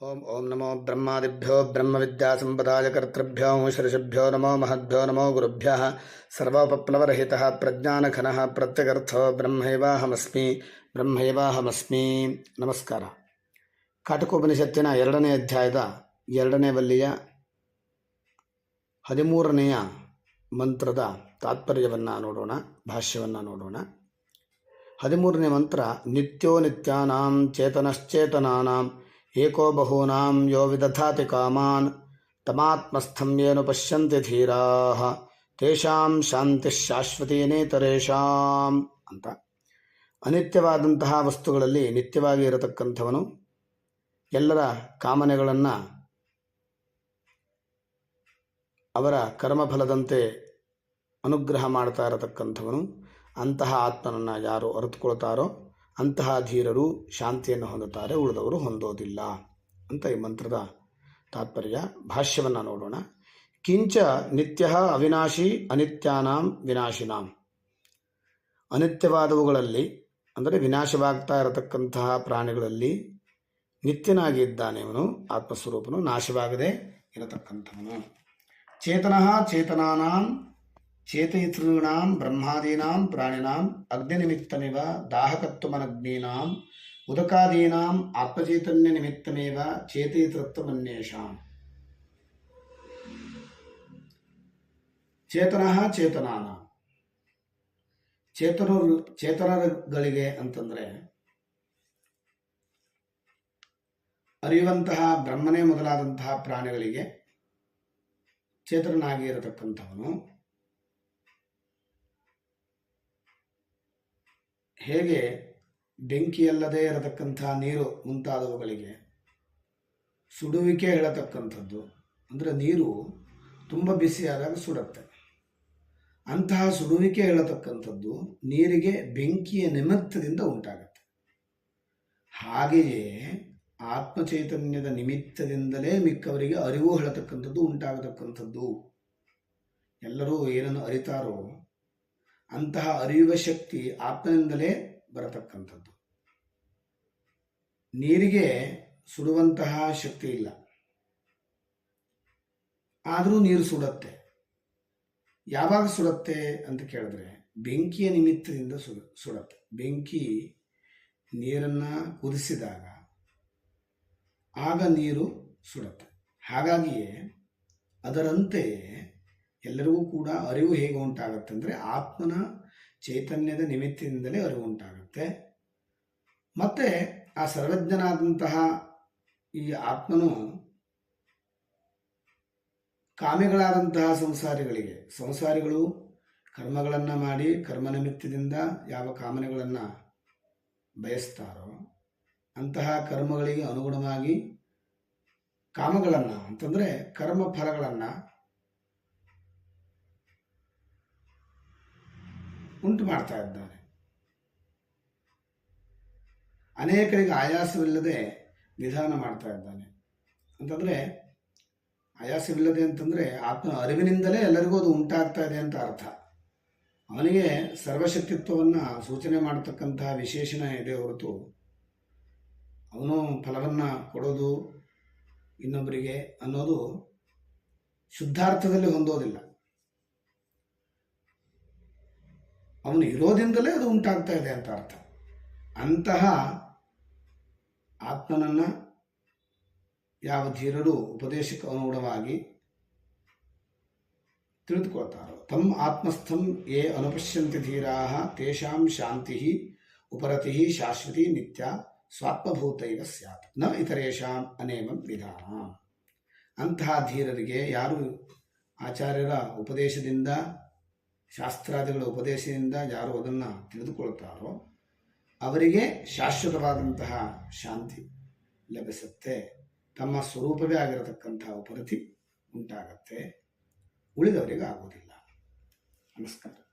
ಓಂ ಓಂ ನಮೋ ಬ್ರಹ್ಮಾದಿಭ್ಯೋ ಬ್ರಹ್ಮವಿದ್ಯಾಸಂಪದಾಯ ಕರ್ತೃಭ್ಯೋ ಶ್ರೀಷಭ್ಯೋ ನಮೋ ಮಹದ್ಭ್ಯೋ ನಮೋ ಗುರುಭ್ಯ ಸರ್ವೋಪಪ್ಲವರಹಿತ ಪ್ರಜ್ಞಾನಘನ ಪ್ರತ್ಯಗರ್ಥೋ ಬ್ರಹ್ಮೈವಾಹಮಸ್ಮಿ ಬ್ರಹ್ಮೈವಾಹಮಸ್ಮಿ ನಮಸ್ಕಾರ ಕಾಟಕೋಪನಿಷತ್ತಿನ ಎರಡನೇ ಅಧ್ಯಾಯದ ಎರಡನೇ ವಲ್ಲಿಯ ಹದಿಮೂರನೆಯ ಮಂತ್ರದ ತಾತ್ಪರ್ಯವನ್ನು ನೋಡೋಣ, ಭಾಷ್ಯವನ್ನು ನೋಡೋಣ. ಹದಿಮೂರನೇ ಮಂತ್ರ, ನಿತ್ಯೋ ನಿತ್ಯಾನಾಂ ಚೇತನಶ್ಚೇತನಾನಾಂ ಏಕೋ ಬಹೂನಾಂ ಯೋ ವಿದಧಾತಿ ಕಾಮಾನ್, ತಮಾತ್ಮಸ್ಥಂ ಏನು ಪಶ್ಯಂತಿ ಧೀರಾ, ತೇಷಾಂ ಶಾಂತಿ ಶಾಶ್ವತೀನೇತರೇಷಾಂ ಅಂತ. ಅನಿತ್ಯವಾದಂತಹ ವಸ್ತುಗಳಲ್ಲಿ ನಿತ್ಯವಾಗಿ ಇರತಕ್ಕಂಥವನು ಎಲ್ಲರ ಕಾಮನೆಗಳನ್ನು ಅವರ ಕರ್ಮಫಲದಂತೆ ಅನುಗ್ರಹ ಮಾಡ್ತಾ ಇರತಕ್ಕಂಥವನು. ಅಂತಹ ಆತ್ಮನನ್ನು ಯಾರು ಅರಿತುಕೊಳ್ತಾರೋ ಅಂತಹ ಧೀರರು ಶಾಂತಿಯನ್ನು ಹೊಂದುತ್ತಾರೆ, ಉಳಿದವರು ಹೊಂದೋದಿಲ್ಲ ಅಂತ ಈ ಮಂತ್ರದ ತಾತ್ಪರ್ಯ. ಭಾಷ್ಯವನ್ನು ನೋಡೋಣ. ಕಿಂಚ ನಿತ್ಯ ಅವಿನಾಶಿ ಅನಿತ್ಯಾನಾಂ ವಿನಾಶಿನಾಂ. ಅನಿತ್ಯವಾದವುಗಳಲ್ಲಿ, ಅಂದರೆ ವಿನಾಶವಾಗ್ತಾ ಇರತಕ್ಕಂತಹ ಪ್ರಾಣಿಗಳಲ್ಲಿ ನಿತ್ಯನಾಗಿ ಇದ್ದಾನೆ ಇವನು ಆತ್ಮಸ್ವರೂಪನು ನಾಶವಾಗದೆ ಇರತಕ್ಕಂಥವನು. ಚೇತನಃ ಚೇತನಾನಾಂ ಚೇತಯಿತॄಣಾಂ ಬ್ರಹ್ಮಾದೀನಾಂ ಪ್ರಾಣಿನಾಂ ಅಗ್ನಿನಿಮಿತ್ತಮಿವ ದಾಹಕತ್ವಮನಗ್ನೀನಾಂ ಉದಕಾದೀನಾಂ ಆತ್ಮಚೈತನ್ಯ ನಿಮಿತ್ತಮೇವ ಚೇತಯಿತೃತ್ವಮನ್ಯೇಷಾಂ ಚೇತನಃ ಚೇತನಾನ ಚೇತನರು ಚೇತನಗಳಿಗೆ ಅಂತಂದರೆ, ಅರಿಯುವಂತಹ ಬ್ರಹ್ಮನೇ ಮೊದಲಾದಂತಹ ಪ್ರಾಣಿಗಳಿಗೆ ಚೇತನನಾಗಿ ಇರತಕ್ಕಂಥವನು. ಹೇಗೆ ಬೆಂಕಿಯಲ್ಲದೆ ಇರತಕ್ಕಂಥ ನೀರು ಮುಂತಾದವುಗಳಿಗೆ ಸುಡುವಿಕೆ ಹೇಳತಕ್ಕಂಥದ್ದು, ಅಂದರೆ ನೀರು ತುಂಬ ಬಿಸಿಯಾದಾಗ ಸುಡುತ್ತೆ. ಅಂತಹ ಸುಡುವಿಕೆ ಹೇಳತಕ್ಕಂಥದ್ದು ನೀರಿಗೆ ಬೆಂಕಿಯ ನಿಮಿತ್ತದಿಂದ ಉಂಟಾಗುತ್ತೆ. ಹಾಗೆಯೇ ಆತ್ಮಚೈತನ್ಯದ ನಿಮಿತ್ತದಿಂದಲೇ ಮಿಕ್ಕವರಿಗೆ ಅರಿವು ಹೇಳತಕ್ಕಂಥದ್ದು ಉಂಟಾಗತಕ್ಕಂಥದ್ದು. ಎಲ್ಲರೂ ಏನನ್ನು ಅರಿತಾರೋ ಅಂತಹ ಅರಿಯುವ ಶಕ್ತಿ ಆತ್ಮನಿಂದಲೇ ಬರತಕ್ಕಂಥದ್ದು. ನೀರಿಗೆ ಸುಡುವಂತಹ ಶಕ್ತಿ ಇಲ್ಲ. ಆದರೂ ನೀರು ಸುಡುತ್ತೆ. ಯಾವಾಗ ಸುಡುತ್ತೆ ಅಂತ ಕೇಳಿದ್ರೆ ಬೆಂಕಿಯ ನಿಮಿತ್ತದಿಂದ ಸುಡು ಸುಡುತ್ತೆ. ಬೆಂಕಿ ನೀರನ್ನು ಕುದಿಸಿದಾಗ ಆಗ ನೀರು ಸುಡುತ್ತೆ. ಹಾಗಾಗಿಯೇ ಅದರಂತೆ ಎಲ್ಲರಿಗೂ ಕೂಡ ಅರಿವು ಹೇಗೆ ಉಂಟಾಗುತ್ತೆ ಅಂದರೆ ಆತ್ಮನ ಚೈತನ್ಯದ ನಿಮಿತ್ತದಿಂದಲೇ ಅರಿವು ಉಂಟಾಗುತ್ತೆ. ಮತ್ತೆ ಆ ಸರ್ವಜ್ಞನಾದಂತಹ ಈ ಆತ್ಮನು ಕಾಮಿಗಳಾದಂತಹ ಸಂಸಾರಿಗಳಿಗೆ, ಸಂಸಾರಿಗಳು ಕರ್ಮಗಳನ್ನು ಮಾಡಿ ಕರ್ಮ ನಿಮಿತ್ತದಿಂದ ಯಾವ ಕಾಮನೆಗಳನ್ನು ಬಯಸ್ತಾರೋ ಅಂತಹ ಕರ್ಮಗಳಿಗೆ ಅನುಗುಣವಾಗಿ ಕಾಮಗಳನ್ನು ಅಂತಂದರೆ ಕರ್ಮ ಫಲಗಳನ್ನು ಉಂಟು ಮಾಡ್ತಾ ಇದ್ದಾನೆ ಅನೇಕರಿಗೆ ಆಯಾಸವಿಲ್ಲದೆ ನಿಧಾನ ಮಾಡ್ತಾ ಇದ್ದಾನೆ. ಅಂತಂದರೆ, ಆಯಾಸವಿಲ್ಲದೆ ಅಂತಂದರೆ ಆತ್ಮ ಅರಿವಿನಿಂದಲೇ ಎಲ್ಲರಿಗೂ ಅದು ಉಂಟಾಗ್ತಾ ಇದೆ ಅಂತ ಅರ್ಥ. ಅವನಿಗೆ ಸರ್ವಶಕ್ತಿತ್ವವನ್ನು ಸೂಚನೆ ಮಾಡತಕ್ಕಂತಹ ವಿಶೇಷಣ ಇದೆ ಹೊರತು ಅವನು ಫಲವನ್ನು ಕೊಡೋದು ಇನ್ನೊಬ್ಬರಿಗೆ ಅನ್ನೋದು ಶುದ್ಧಾರ್ಥದಲ್ಲಿ ಹೊಂದೋದಿಲ್ಲ. ಅವನು ಇರೋದಿಂದಲೇ ಅದು ಉಂಟಾಗ್ತಾ ಇದೆ ಅಂತ ಅರ್ಥ. ಅಂತಹ ಆತ್ಮನನ್ನು ಯಾವ ಧೀರರು ಉಪದೇಶಕ್ಕೆ ಅನುಗುಣವಾಗಿ ತಿಳಿದುಕೊಳ್ತಾರೋ. ತಮ್ಮ ಆತ್ಮಸ್ಥಂ ಯೇ ಅನುಪಶ್ಯಂತಿ ಧೀರಾ ತೇಷಾಂ ಶಾಂತಿ ಉಪರತಿ ಶಾಶ್ವತಿ ನಿತ್ಯ ಸ್ವಾತ್ಮಭೂತೈವ ಸ್ಯಾತ್. ನ ಇತರೇಷಾಂ ಅನೇವಂ ವಿಧಾನ. ಅಂತಹ ಧೀರರಿಗೆ ಯಾರು ಆಚಾರ್ಯರ ಉಪದೇಶದಿಂದ ಶಾಸ್ತ್ರಾದಿಗಳ ಉಪದೇಶದಿಂದ ಯಾರು ಅದನ್ನು ತಿಳಿದುಕೊಳ್ತಾರೋ ಅವರಿಗೆ ಶಾಶ್ವತವಾದಂತಹ ಶಾಂತಿ ಲಭಿಸುತ್ತೆ. ತಮ್ಮ ಸ್ವರೂಪವೇ ಆಗಿರತಕ್ಕಂತಹ ಉಪರತಿ ಉಂಟಾಗತ್ತೆ. ಉಳಿದವರಿಗೆ ಆಗೋದಿಲ್ಲ ನಮಸ್ಕಾರ.